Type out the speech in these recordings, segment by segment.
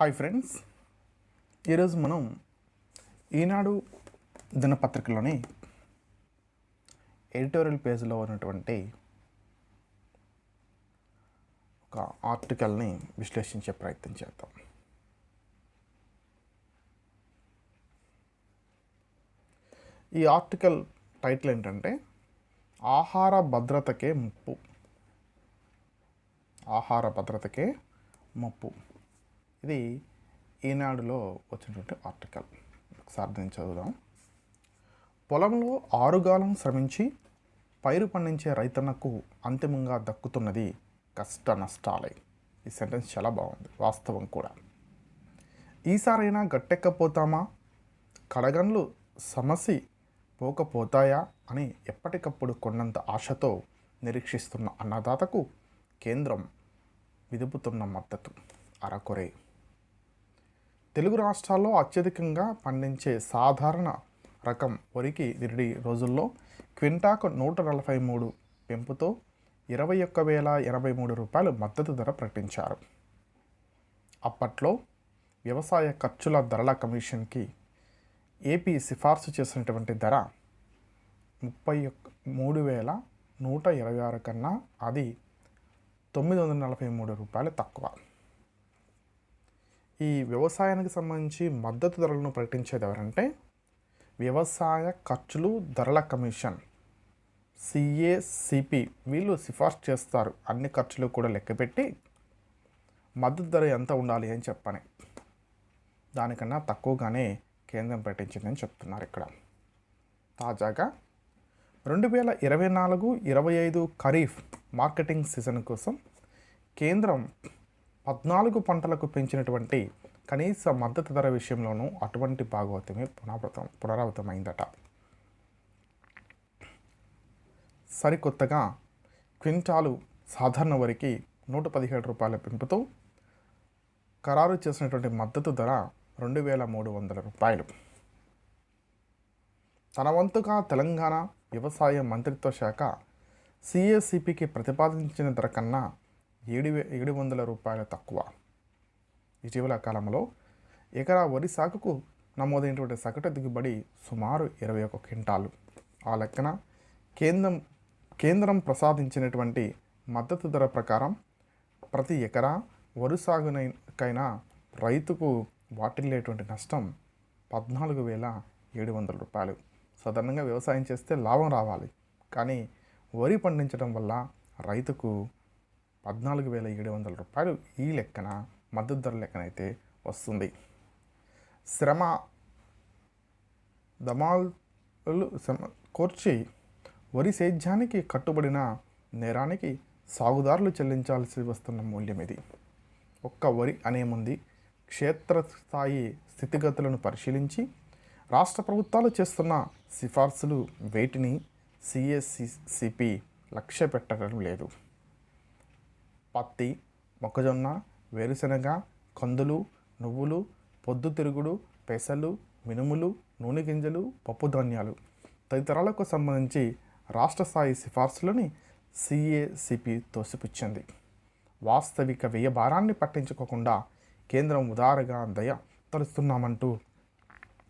Hi friends. ఈరోజు మనం ఈనాడు దినపత్రికలోని editorial పేజ్లో ఉన్నటువంటి ఒక ఆర్టికల్ని విశ్లేషించే ప్రయత్నం చేద్దాం. ఈ ఆర్టికల్ టైటిల్ ఏంటంటే ఆహార భద్రతకే ముప్పు. ఆహార భద్రతకే ముప్పు. ఇది ఈనాడులో వచ్చినటువంటి ఆర్టికల్. ఒకసారి దీన్ని చదువుదాం. పొలంలో ఆరుగాలం శ్రమించి పైరు పండించే రైతన్నకు అంతిమంగా దక్కుతున్నది కష్ట నష్టాలే. ఈ సెంటెన్స్ చాలా బాగుంది వాస్తవం కూడా. ఈసారైనా గట్టెక్కపోతామా? కడగన్లు సమసి పోకపోతాయా అని ఎప్పటికప్పుడు కొన్నంత ఆశతో నిరీక్షిస్తున్న అన్నదాతకు కేంద్రం విదుపుతున్న మద్దతు. అరకొరే. తెలుగు రాష్ట్రాల్లో అత్యధికంగా పండించే సాధారణ రకం వరికి నిరుడి రోజుల్లో క్వింటాకు నూట నలభై మూడు పెంపుతో ఇరవై ఒక్క వేల ఎనభై మూడు రూపాయలు మద్దతు ధర ప్రకటించారు. అప్పట్లో వ్యవసాయ ఖర్చుల ధరల కమిషన్కి ఏపీ సిఫార్సు చేసినటువంటి ధర ముప్పై మూడు వేల నూట ఇరవై ఆరు కన్నా అది తొమ్మిది వందల నలభై మూడు రూపాయలు తక్కువ. ఈ వ్యవసాయానికి సంబంధించి మద్దతు ధరలను ప్రకటించేది ఎవరంటే వ్యవసాయ ఖర్చులు ధరల కమిషన్ సిఏసిపి వీళ్ళు సిఫార్సు చేస్తారు. అన్ని ఖర్చులు కూడా లెక్కపెట్టి మద్దతు ధర ఎంత ఉండాలి అని చెప్పని. దానికన్నా తక్కువగానే కేంద్రం ప్రకటించిందని చెప్తున్నారు ఇక్కడ. తాజాగా రెండు వేల ఇరవై నాలుగు ఇరవై ఐదు ఖరీఫ్ మార్కెటింగ్ సీజన్ కోసం కేంద్రం పద్నాలుగు పంటలకు పెంచినటువంటి కనీస మద్దతు ధర విషయంలోనూ అటువంటి భాగవతమే పునరావృతం పునరావృతమైందట. సరికొత్తగా క్వింటాలు సాధారణ వరికి నూట పదిహేడు రూపాయల పెంపుతో ఖరారు చేసినటువంటి మద్దతు ధర రెండు వేల మూడు వందల రూపాయలు. తన వంతుగా తెలంగాణ వ్యవసాయ మంత్రిత్వ శాఖ సిఏసిపికి ప్రతిపాదించిన ధర కన్నా ఏడు వే ఏడు వందల రూపాయలు తక్కువ. ఇటీవల కాలంలో ఎకరా వరి సాగుకు నమోదైనటువంటి సగటు దిగుబడి సుమారు ఇరవై ఒక క్వింటాలు. ఆ లెక్కన కేంద్రం కేంద్రం ప్రసాదించినటువంటి మద్దతు ధర ప్రకారం ప్రతి ఎకరా వరి సాగునకైనా రైతుకు వాటిల్లేటువంటి నష్టం పద్నాలుగు వేల ఏడు వందల రూపాయలు. సాధారణంగా వ్యవసాయం చేస్తే లాభం రావాలి. కానీ వరి పండించడం వల్ల రైతుకు పద్నాలుగు వేల ఏడు వందల రూపాయలు ఈ లెక్కన మద్దతు ధర లెక్కనైతే వస్తుంది. శ్రమ దమాలు శ్రమ కోర్చి వరి సేద్యానికి కట్టుబడిన నేరానికి సాగుదారులు చెల్లించాల్సి వస్తున్న మూల్యం ఇది. ఒక్క వరి అనే ముందు క్షేత్రస్థాయి స్థితిగతులను పరిశీలించి రాష్ట్ర ప్రభుత్వాలు చేస్తున్న సిఫార్సులు వేటిని సిఎస్సిసిపి లక్ష్య పెట్టడం లేదు. పత్తి మొక్కజొన్న వేరుశనగ కందులు నువ్వులు పొద్దుతిరుగుడు పెసలు మినుములు నూనె గింజలు పప్పు ధాన్యాలు. తదితరాలకు సంబంధించి రాష్ట్ర స్థాయి సిఫార్సులని సిఏసిపి తోసిపుచ్చింది. వాస్తవిక వ్యయ భారాన్ని పట్టించుకోకుండా కేంద్రం ఉదారగా దయ తలుస్తున్నామంటూ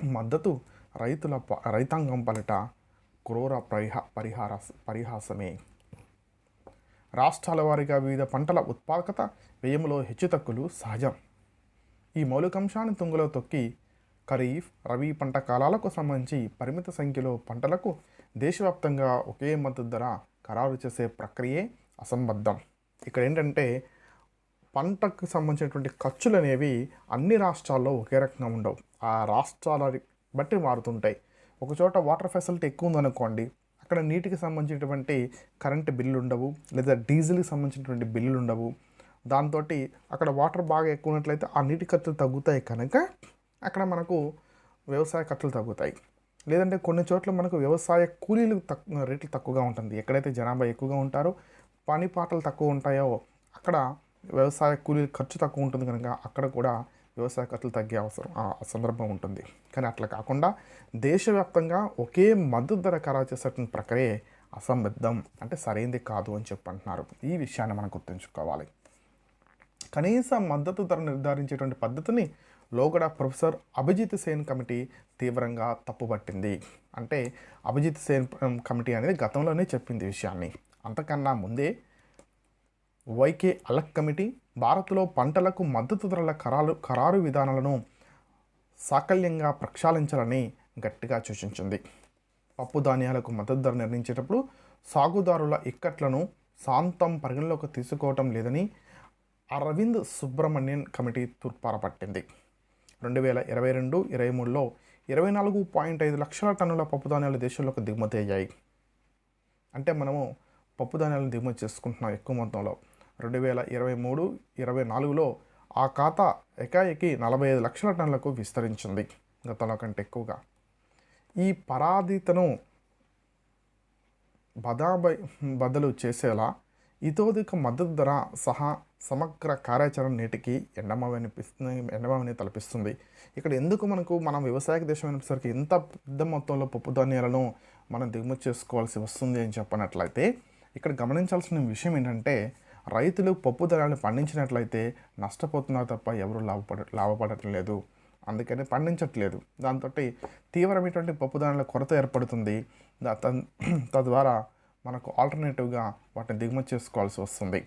మద్దతు రైతుల ప- రైతాంగం పలట క్రూర పరిహా పరిహార పరిహాసమే. రాష్ట్రాల వారీగా వివిధ పంటల ఉత్పాదకత వ్యయంలో హెచ్చుతగ్గులు సహజం. ఈ మౌలికాంశాన్ని తుంగలో తొక్కి ఖరీఫ్ రబీ పంట కాలాలకు సంబంధించి పరిమిత సంఖ్యలో పంటలకు దేశవ్యాప్తంగా ఒకే మద్దతు ధర ఖరారు చేసే ప్రక్రియే అసంబద్ధం. ఇక్కడ ఏంటంటే పంటకు సంబంధించినటువంటి ఖర్చులు అనేవి అన్ని రాష్ట్రాల్లో ఒకే రకంగా ఉండవు. ఆ రాష్ట్రాల బట్టి మారుతుంటాయి. ఒకచోట వాటర్ ఫెసిలిటీ ఎక్కువ ఉందనుకోండి అక్కడ నీటికి సంబంధించినటువంటి కరెంటు బిల్లులు ఉండవు లేదా డీజిల్కి సంబంధించినటువంటి బిల్లులు ఉండవు దాంతో అక్కడ వాటర్ బాగా ఎక్కువ ఉన్నట్లయితే ఆ నీటి ఖర్చులు తగ్గుతాయి కనుక అక్కడ మనకు వ్యవసాయ ఖర్చులు తగ్గుతాయి. లేదంటే కొన్ని చోట్ల మనకు వ్యవసాయ కూలీలు తక్కువ రేట్లు తక్కువగా ఉంటుంది. ఎక్కడైతే జనాభా ఎక్కువగా ఉంటారో పని పాటలు తక్కువ ఉంటాయో అక్కడ వ్యవసాయ కూలీలు ఖర్చు తక్కువ ఉంటుంది కనుక అక్కడ కూడా వ్యవసాయ ఖర్చులు తగ్గే అవసరం ఆ సందర్భం ఉంటుంది. కానీ అట్లా కాకుండా దేశవ్యాప్తంగా ఒకే మద్దతు ధర ఖరారు చేసేటువంటి ప్రక్రియ అసంబద్ధం అంటే సరైనది కాదు అని చెప్పి అంటున్నారు. ఈ విషయాన్ని మనం గుర్తుంచుకోవాలి. కనీస మద్దతు ధర నిర్ధారించేటువంటి పద్ధతిని లోగడ ప్రొఫెసర్ అభిజిత్ సేన్ కమిటీ తీవ్రంగా తప్పుపట్టింది. అంటే అభిజిత్ సేన్ కమిటీ అనేది గతంలోనే చెప్పింది విషయాన్ని. అంతకన్నా ముందే వైకే అలక్ కమిటీ భారత్లో పంటలకు మద్దతు ధరల ఖరారు ఖరారు విధానాలను సాకల్యంగా ప్రక్షాళించాలని గట్టిగా సూచించింది. పప్పు ధాన్యాలకు మద్దతు ధర నిర్ణయించేటప్పుడు సాగుదారుల ఇక్కట్లను శాంతం పరిగణలోకి తీసుకోవటం లేదని అరవింద్ సుబ్రహ్మణ్యన్ కమిటీ తూర్పారపట్టింది. రెండు వేల ఇరవై రెండు ఇరవై మూడులో ఇరవై నాలుగు పాయింట్ ఐదు లక్షల టన్నుల పప్పు ధాన్యాలు దేశంలోకి దిగుమతి అయ్యాయి. అంటే మనము పప్పుధాన్యాలను దిగుమతి చేసుకుంటున్నాం ఎక్కువ మొత్తంలో. రెండు వేల ఇరవై మూడు ఇరవై నాలుగులో ఆ ఖాతా ఎకాయికి నలభై ఐదు లక్షల టన్నులకు విస్తరించింది గతంలో కంటే ఎక్కువగా. ఈ పరాధితను బదాబై బదులు చేసేలా ఇతోధిక మద్దతు ధర సహా సమగ్ర కార్యాచరణ నేటికి ఎండమావనిపిస్తుంది ఎండమావని తలపిస్తుంది. ఇక్కడ ఎందుకు మనకు మనం వ్యవసాయ దేశం అయినసరికి ఎంత పెద్ద మొత్తంలో పప్పు ధాన్యాలను మనం దిగుమతి చేసుకోవాల్సి వస్తుంది అని చెప్పినట్లయితే ఇక్కడ గమనించాల్సిన విషయం ఏంటంటే రైతులు పప్పు ధరలను పండించినట్లయితే నష్టపోతున్నారు తప్ప ఎవరు లాభపడ లాభపడటం లేదు. అందుకని పండించట్లేదు. దాంతో తీవ్రమైనటువంటి పప్పు ధరల కొరత ఏర్పడుతుంది. దా- తద్వారా మనకు ఆల్టర్నేటివ్గా వాటిని దిగుమతి చేసుకోవాల్సి వస్తుంది.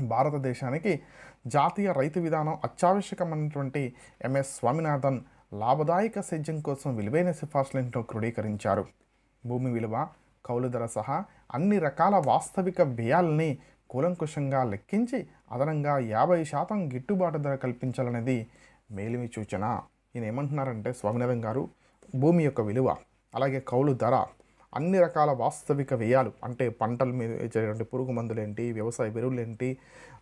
భారతదేశానికి జాతీయ రైతు విధానం అత్యావశ్యకమైనటువంటి ఎంఎస్ స్వామినాథన్ లాభదాయక సేద్యం కోసం విలువైన సిఫార్సులను క్రోడీకరించారు. భూమి విలువ కౌలు ధర సహా అన్ని రకాల వాస్తవిక వ్యయాలని కూలంకుషంగా లెక్కించి అదనంగా యాభై శాతం గిట్టుబాటు ధర కల్పించాలనేది మేలిమి సూచన. ఈయన ఏమంటున్నారంటే స్వామినాథన్ గారు భూమి యొక్క విలువ అలాగే కౌలు ధర అన్ని రకాల వాస్తవిక వ్యయాలు అంటే పంటల మీద ఇచ్చేటువంటి పురుగు మందులు ఏంటి వ్యవసాయ ఎరువులు ఏంటి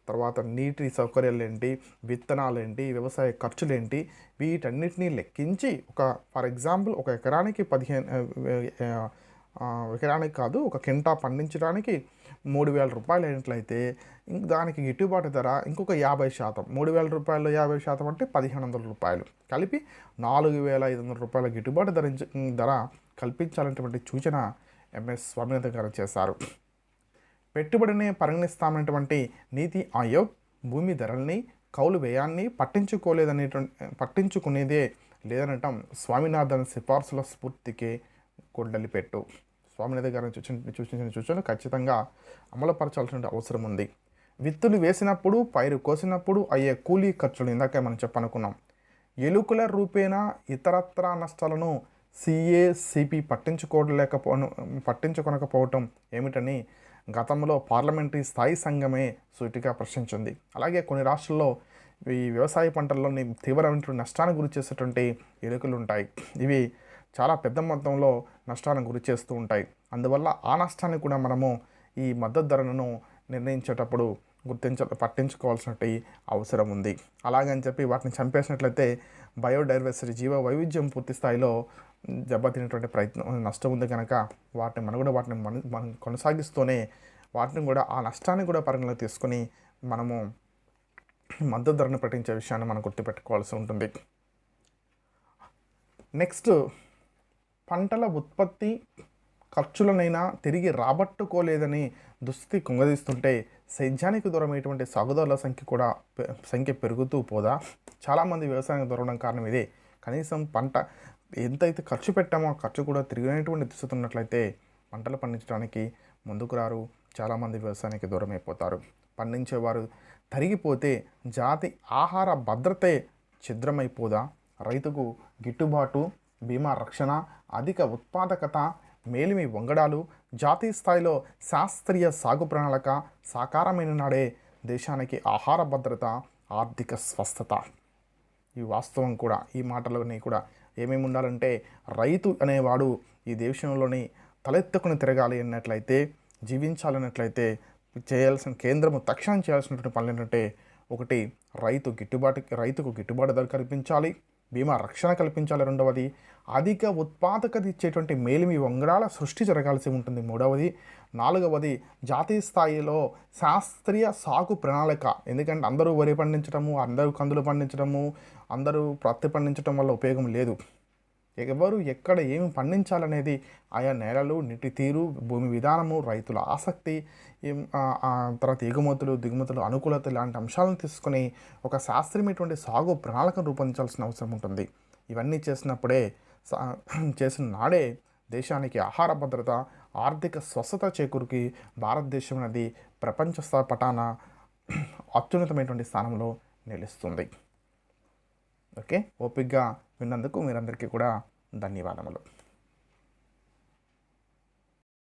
తర్వాత నీటి సౌకర్యాలు ఏంటి విత్తనాలు ఏంటి వ్యవసాయ ఖర్చులు ఏంటి వీటన్నిటినీ లెక్కించి ఒక ఫర్ ఎగ్జాంపుల్ ఒక ఎకరానికి పదిహేను ఎకరానికి కాదు ఒక కింటా పండించడానికి మూడు వేల రూపాయలు అయినట్లయితే ఇంక దానికి గిట్టుబాటు ధర ఇంకొక యాభై శాతం. మూడు వేల రూపాయలు యాభై శాతం అంటే పదిహేను వందల రూపాయలు. కలిపి నాలుగు వేల ఐదు వందల రూపాయల గిట్టుబాటు ధర ధర కల్పించాలనేటువంటి సూచన ఎంఎస్ స్వామినాథన్ గారు చేశారు. పెట్టుబడిని పరిగణిస్తామనేటువంటి నీతి ఆయోగ్ భూమి ధరల్ని కౌలు వ్యయాన్ని పట్టించుకోలేదనేటువంటి పట్టించుకునేదే లేదనటం స్వామినాథన్ సిఫార్సుల స్ఫూర్తికి కొండలిపెట్టు. పెట్టు గారిని సూచన సూచించిన సూచనలు ఖచ్చితంగా అమలుపరచాల్సిన అవసరం ఉంది. విత్తులు వేసినప్పుడు పైరు కోసినప్పుడు అయ్యే కూలీ ఖర్చులు ఇందాక మనం చెప్పనుకున్నాం. ఎలుకల రూపేణా ఇతరత్రా నష్టాలను సిఏ సిపి పట్టించుకోలేకపో పట్టించుకొనకపోవటం ఏమిటని గతంలో పార్లమెంటరీ స్థాయి సంఘమే సూటిగా ప్రశ్నించింది. అలాగే కొన్ని రాష్ట్రాల్లో ఈ వ్యవసాయ పంటల్లోని తీవ్రమైనటువంటి నష్టానికి గురి చేసేటువంటి ఎలుకలు ఉంటాయి ఇవి చాలా పెద్ద మొత్తంలో నష్టానికి గురి చేస్తూ ఉంటాయి. అందువల్ల ఆ నష్టాన్ని కూడా మనము ఈ మద్దతు ధరలను నిర్ణయించేటప్పుడు గుర్తించ పట్టించుకోవాల్సినటువంటి అవసరం ఉంది. అలాగని చెప్పి వాటిని చంపేసినట్లయితే బయోడైవర్సిటీ జీవ వైవిధ్యం పూర్తి స్థాయిలో దెబ్బతినేటువంటి ప్రయత్నం నష్టం ఉంది కనుక వాటిని మనం కూడా వాటిని మన మనం కొనసాగిస్తూనే వాటిని కూడా ఆ నష్టాన్ని కూడా పరిగణలో తీసుకొని మనము మద్దతు ధరను ప్రకటించే విషయాన్ని మనం గుర్తుపెట్టుకోవాల్సి ఉంటుంది. నెక్స్ట్ పంటల ఉత్పత్తి ఖర్చులనైనా తిరిగి రాబట్టుకోలేదని దుస్థితి కుంగదీస్తుంటే సేద్యానికి దూరమైనటువంటి సాగుదారుల సంఖ్య కూడా సంఖ్య పెరుగుతూ పోదా? చాలామంది వ్యవసాయానికి దూరడం కారణం ఇదే. కనీసం పంట ఎంతైతే ఖర్చు పెట్టామో ఖర్చు కూడా తిరిగినటువంటి దుస్థితి ఉన్నట్లయితే పంటలు పండించడానికి ముందుకు రారు. చాలామంది వ్యవసాయానికి దూరం అయిపోతారు. పండించేవారు తరిగిపోతే జాతి ఆహార భద్రతే ఛిద్రమైపోదా? రైతుకు గిట్టుబాటు బీమా రక్షణ అధిక ఉత్పాదకత మేలిమి వంగడాలు జాతీయ స్థాయిలో శాస్త్రీయ సాగు ప్రణాళిక సాకారమైన నాడే దేశానికి ఆహార భద్రత ఆర్థిక స్వస్థత. ఈ వాస్తవం కూడా ఈ మాటలని కూడా ఏమేమి ఉండాలంటే రైతు అనేవాడు ఈ దేశంలోని తలెత్తుకుని తిరగాలి అన్నట్లయితే జీవించాలన్నట్లయితే చేయాల్సిన కేంద్రము తక్షణం చేయాల్సినటువంటి పనులు ఏంటంటే ఒకటి రైతు గిట్టుబాటు రైతుకు గిట్టుబాటు ధర కల్పించాలి. బీమా రక్షణ కల్పించాలి రెండవది. అధిక ఉత్పాదకత ఇచ్చేటువంటి మేలిమి వంగడాల సృష్టి జరగాల్సి ఉంటుంది మూడవది. నాలుగవది జాతీయ స్థాయిలో శాస్త్రీయ సాగు ప్రణాళిక. ఎందుకంటే అందరూ వరి పండించడము అందరూ కందులు పండించడము అందరూ ప్రత్తి పండించడం వల్ల ఉపయోగం లేదు. ఎవరు ఎక్కడ ఏమి పండించాలనేది ఆయా నేలలు నీటి తీరు భూమి విధానము రైతుల ఆసక్తి తర్వాత ఎగుమతులు దిగుమతులు అనుకూలత లాంటి అంశాలను తీసుకుని ఒక శాస్త్రీయమైనటువంటి సాగు ప్రణాళికను రూపొందించాల్సిన అవసరం ఉంటుంది. ఇవన్నీ చేసినప్పుడే సా- చేసిన నాడే దేశానికి ఆహార భద్రత ఆర్థిక స్వస్థత చేకూరికి భారతదేశం అనేది ప్రపంచ పటాన అత్యున్నతమైనటువంటి స్థానంలో నిలుస్తుంది. ఓకే? ఓపిక్గా విన్నందుకు మీరందరికీ కూడా ధన్యవాదములు.